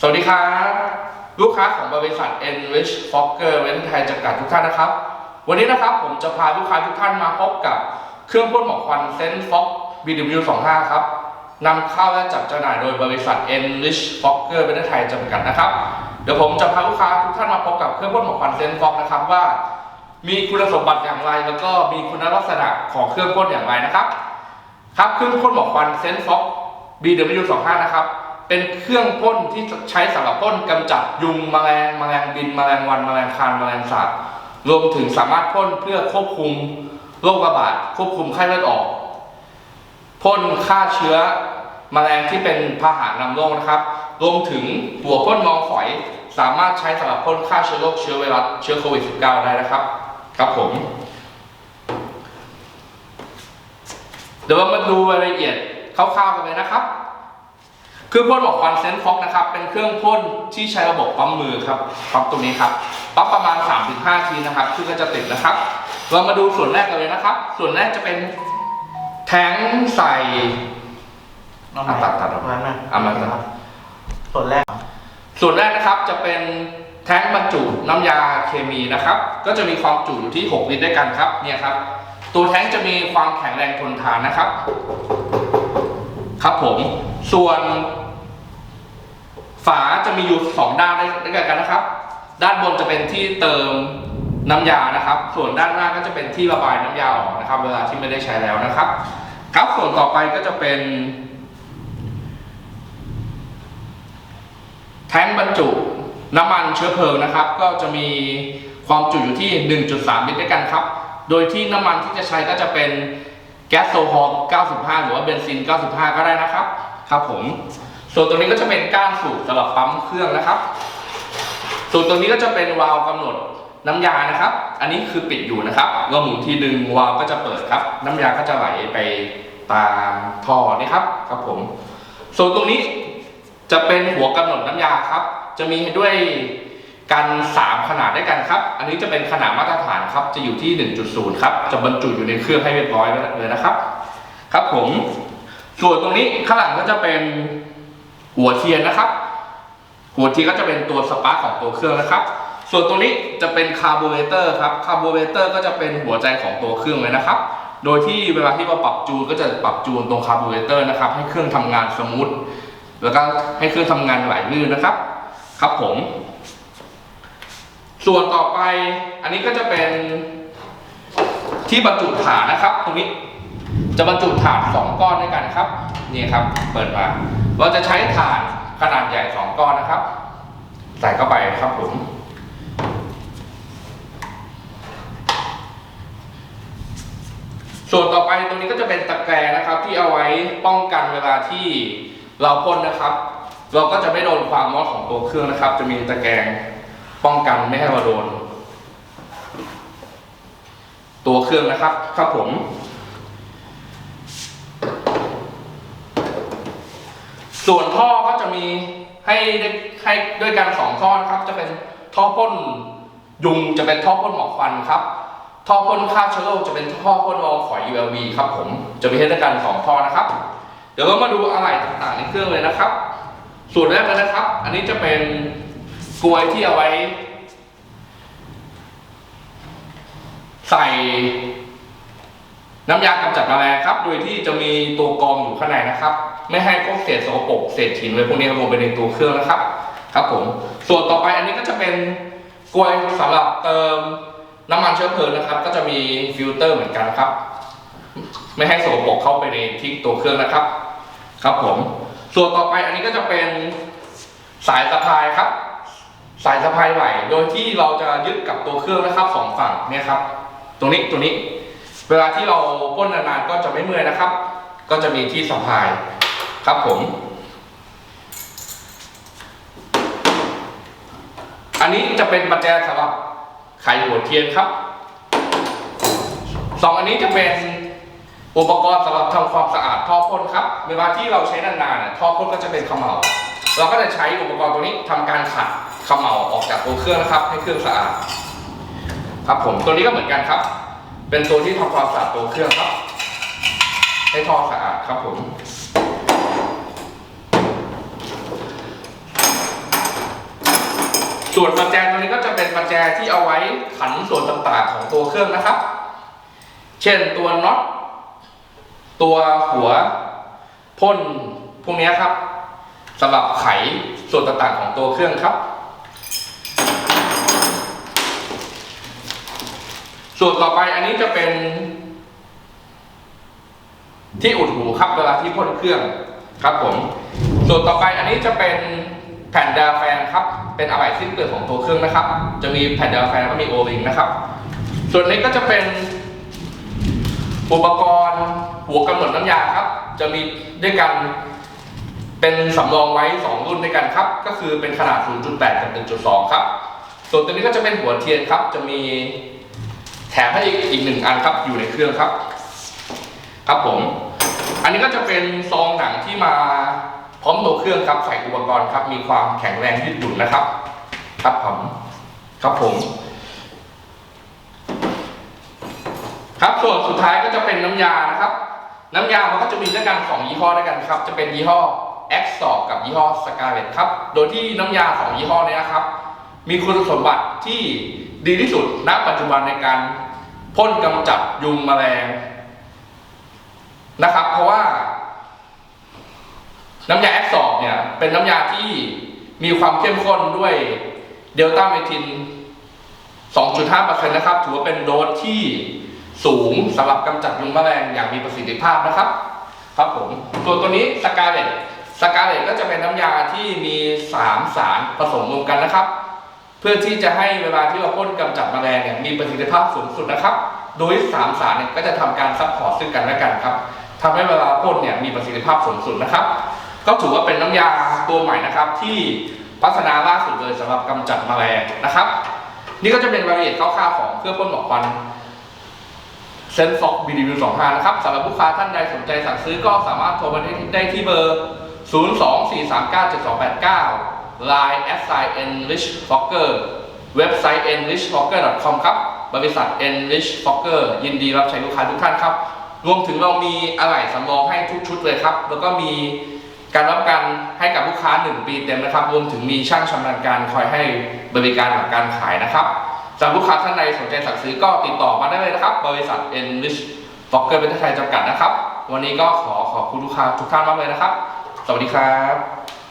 สวัสดีครับ ลูกค้าของบริษัท Enrich Fokker เวนไทยจำกัดทุกท่านนะครับ วันนี้นะครับผมจะพาลูกค้าทุกท่านมาพบกับเครื่องพ่นหมอกควันเซนฟ็อก BW25 ครับนำเข้าและจัดจำหน่ายโดยบริษัท Enrich Fokker เวนไทยจำกัดนะครับ เดี๋ยวผมจะพาลูกค้าทุกท่านมาพบกับเครื่องพ่นหมอกควันเซนฟ็อกนะครับว่า มีคุณสมบัติอย่างไร แล้วก็มีคุณลักษณะของเครื่องพ่นอย่างไรนะครับ ครับเครื่องพ่นหมอกควันเซนฟ็อก BW25 นะครับ เป็นเครื่องพ่นที่ใช้สำหรับพ่นกำจัดยุงแมลงแมลงบินแมลงวันแมลงคานแมลงสาบรวมถึงสามารถพ่นเพื่อควบคุมโรคระบาดควบคุมไข้เลือดออกพ่นฆ่าเชื้อแมลงที่เป็นพาหะนำโรคนะครับ รวมถึงหัวพ่นมองฝอย สามารถใช้สำหรับพ่นฆ่าเชื้อโรคเชื้อไวรัสเชื้อโควิด -19 ได้นะครับ ครับผม เดี๋ยวเรามาดูรายละเอียดคร่าวๆกันเลยนะครับ เครื่องพ่นหมอกควันเซนฟ็อกนะครับ เป็นเครื่องพ่นที่ใช้ระบบปั๊มมือครับ ปั๊มตรงนี้ครับ ปั๊มประมาณ 3-5 ทีนะครับซึ่งก็จะติดนะครับ เรามาดูส่วนแรกกันเลยนะครับ ส่วนแรกจะเป็นแทงใส่เอาอะตัดตัดออกนั้นนะเอามาตัดส่วนแรก ส่วนแรกนะครับจะเป็นแท้งบรรจุน้ำยาเคมีนะครับ ก็จะมีความจุอยู่ที่ 6 ลิตรด้วยกันครับ เนี่ยครับ ตัวแท้งจะมีความแข็งแรงทนทานนะครับ ครับผมส่วน ฝาจะมีอยู่2ด้านด้วยกันนะครับ ด้านบนจะเป็นที่เติมน้ำยานะครับ ส่วนด้านล่างก็จะเป็นที่ระบายน้ำยาออกนะครับ เวลาที่ไม่ได้ใช้แล้วนะครับครับส่วนต่อไปก็จะเป็นแท้งบรรจุน้ำมันเชื้อเพลิงนะครับ ก็จะมีความจุอยู่ที่ 1.3 ลิตรด้วยกันครับ โดยที่น้ำมันที่จะใช้ก็จะเป็น แก๊สโซฮอล์95 หรือว่าเบนซิน 95 ก็ได้นะครับ ครับผม ส่วนตรงนี้ก็จะเป็นก้านสูบสำหรับปั๊มเครื่องนะครับ ส่วนตรงนี้ก็จะเป็นวาล์วกำหนดน้ำยานะครับ อันนี้คือปิดอยู่นะครับเราหมุนทีดึงวาล์วก็จะเปิดครับ น้ำยาก็จะไหลไปตามท่อนี่ครับ ครับผม ส่วนตรงนี้จะเป็นหัวกำหนดน้ำยาครับ จะมีด้วย กัน 3 ขนาดด้วยกันครับ อันนี้จะเป็นขนาดมาตรฐานครับ จะอยู่ที่ 1.0 ครับ จะบรรจุอยู่ในเครื่องให้เรียบร้อยเลยนะครับ ครับผม ส่วนตรงนี้ข้างหลังก็จะเป็นหัวเทียนนะครับ หัวเทียนก็จะเป็นตัวสปาร์ของตัวเครื่องนะครับ ส่วนตรงนี้จะเป็นคาร์บูเรเตอร์ครับ คาร์บูเรเตอร์ก็จะเป็นหัวใจของตัวเครื่องเลยนะครับ โดยที่เวลาที่เราปรับจูนก็จะปรับจูนตรงคาร์บูเรเตอร์นะครับ ให้เครื่องทำงานสมูท แล้วก็ให้เครื่องทำงานไหลลื่นนะครับ ครับผม ส่วนต่อไปอันนี้ก็จะเป็นที่บรรจุฐานนะครับ ตรงนี้จะบรรจุฐานสองก้อนด้วยกันครับนี่ครับ เปิดมาเราจะใช้ฐานขนาดใหญ่สองก้อนนะครับ ใส่เข้าไปครับผมส่วนต่อไปตรงนี้ก็จะเป็นตะแกรงนะครับ ที่เอาไว้ป้องกันเวลาที่เราพ่นนะครับ เราก็จะไม่โดนความร้อนของตัวเครื่องนะครับ จะมีตะแกรง ป้องกันไม่ให้เราโดน ตัวเครื่องนะครับ ครับผม ส่วนท่อก็จะมีให้ได้ให้ด้วยกันสองท่อนะครับ จะเป็นท่อพ่นยุงจะเป็นท่อพ่นหมอกควันครับ ท่อพ่นฆ่าเชื้อโรคจะเป็นท่อพ่นวอลฝอย ULV ครับผมจะมีให้ด้วยกันสองท่อนะครับ เดี๋ยวเรามาดูอะไรต่างๆในเครื่องเลยนะครับ ส่วนแรกเลยนะครับ อันนี้จะเป็น กลวยที่เอาไว้ ใส่น้ำยากำจัดแมลงครับ โดยที่จะมีตัวกรองอยู่ข้างในนะครับ ไม่ให้พวกเศษสกปรกเศษหินอะไรพวกนี้ลงไปในตัวเครื่องนะครับ ครับผม ส่วนต่อไปอันนี้ก็จะเป็นกลวยสำหรับเติมน้ำมันเชื้อเพลิงนะครับ ก็จะมีฟิลเตอร์เหมือนกันครับ ไม่ให้สกปรกเข้าไปในที่ตัวเครื่องนะครับ ครับผม ส่วนต่อไปอันนี้ก็จะเป็นสายสะพายครับ สายสะพายไหลโดยที่เราจะยึดกับตัวเครื่องนะครับสองฝั่งเนี่ยครับ ตรงนี้ตรงนี้ เวลาที่เราพ่นนานๆก็จะไม่เมื่อยนะครับ ก็จะมีที่สะพายครับผม อันนี้จะเป็นปัจจัยสำหรับไขหัวเทียนครับสองอันนี้จะเป็นอุปกรณ์สำหรับทำความสะอาดท่อพ่นครับเวลาที่เราใช้นานๆท่อพ่นก็จะเป็นขมเหลาเราก็จะใช้อุปกรณ์ตัวนี้ทำการขัด ขมเหลาออกจากตัวเครื่องนะครับ ให้เครื่องสะอาดครับผมตัวนี้ก็เหมือนกันครับ เป็นตัวที่ทำความสะอาดตัวเครื่องครับ ให้ท่อสะอาดครับผมส่วนประแจตัวนี้ก็จะเป็นประแจที่เอาไว้ขันส่วนต่างๆของตัวเครื่องนะครับ เช่นตัวน็อตตัวหัวพ่นพวกนี้ครับสำหรับไขส่วนต่างๆของตัวเครื่องครับ ส่วนต่อไปอันนี้จะเป็น ที่อุดหูครับเวลาที่พ่นเครื่องครับผม ส่วนต่อไปอันนี้จะเป็นแผ่นดาแฟนครับ เป็นอะไหล่สิ้นเปลือกของตัวเครื่องนะครับ จะมีแผ่นดาแฟนก็มีโอลิงนะครับ ส่วนนี้ก็จะเป็นอุปกรณ์หัวกำหนดน้ำยาครับ จะมีด้วยกันเป็นสำรองไว้ 2 รุ่นด้วยกันครับ ก็คือเป็นขนาด 0.8 กับ 1.2 ครับ ส่วนตัวนี้ก็จะเป็นหัวเทียนครับ จะมี ถมให้อีกอีกหนึ่งอันครับอยู่ในเครื่องครับ ครับผม อันนี้ก็จะเป็นซองหนังที่มาพร้อมตัวเครื่องครับใส่อุปกรณ์ครับ มีความแข็งแรงยืดหยุ่นนะครับ ครับผมครับผม ครับส่วนสุดท้ายก็จะเป็นน้ำยานะครับ น้ำยามันก็จะมีด้วยกันสองยี่ห้อด้วยกันครับ จะเป็นยี่ห้อ x 2กับยี่ห้อ Scarlett ครับ โดยที่น้ำยาสองยี่ห้อนี้นะครับ มีคุณสมบัติที่ดีที่สุดณปัจจุบันในการ พ่นกำจัดยุงแมลงนะครับ เพราะว่า น้ำยา X 2เนี่ย เป็นน้ำยาที่มีความเข้มข้นด้วยเดลต้าเมทิน 2.5%นะครับ ถือว่าเป็นโดสที่สูงสำหรับกำจัดยุงแมลงอย่างมีประสิทธิภาพนะครับ ครับผมส่วนตัวนี้สกาเลตสกาเลตก็จะเป็นน้ำยาที่มี 3 สารผสมรวมกันนะครับ เพื่อที่จะให้เวลาที่เราพ่นกำจัดแมลงเนี่ยมีประสิทธิภาพสูงสุดนะครับ โดย3สารเนี่ยก็จะทำการซัพพอร์ตซึ่งกันและกันครับทำให้เวลาพ่นเนี่ยมีประสิทธิภาพสูงสุดนะครับ ก็ถือว่าเป็นน้ำยาตัวใหม่นะครับที่พัฒนาล่าสุดเลยสำหรับกำจัดแมลงนะครับ นี่ก็จะเป็นรายละเอียดคร่าวๆของเครื่องพ่นหมอกควันเซนฟ็อกบีดีวิวสองห้านะครับสำหรับลูกค้าท่านใดสนใจสั่งซื้อก็สามารถโทรมาได้ที่เบอร์ 0 2 4 3 9 7 2 8 9 Line s i enrich fokker เว็บไซต์ enrichfokker.com ครับ บริษัท enrich fokker ยินดีรับใช้ลูกค้าทุกท่านครับ รวมถึงเรามีอะไหล่สำรองให้ทุกชุดเลยครับ แล้วก็มีการรับประกันให้กับลูกค้า 1 ปีเต็มนะครับ รวมถึงมีช่างชำนาญการคอยให้บริการหลังการขายนะครับสำหรับลูกค้าท่านใดสนใจสั่งซื้อก็ติดต่อมาได้เลยนะครับ บริษัท enrich fokker เป็นไทยจำกัดนะครับ วันนี้ก็ขอขอบคุณลูกค้าทุกท่านมากเลยนะครับ สวัสดีครับ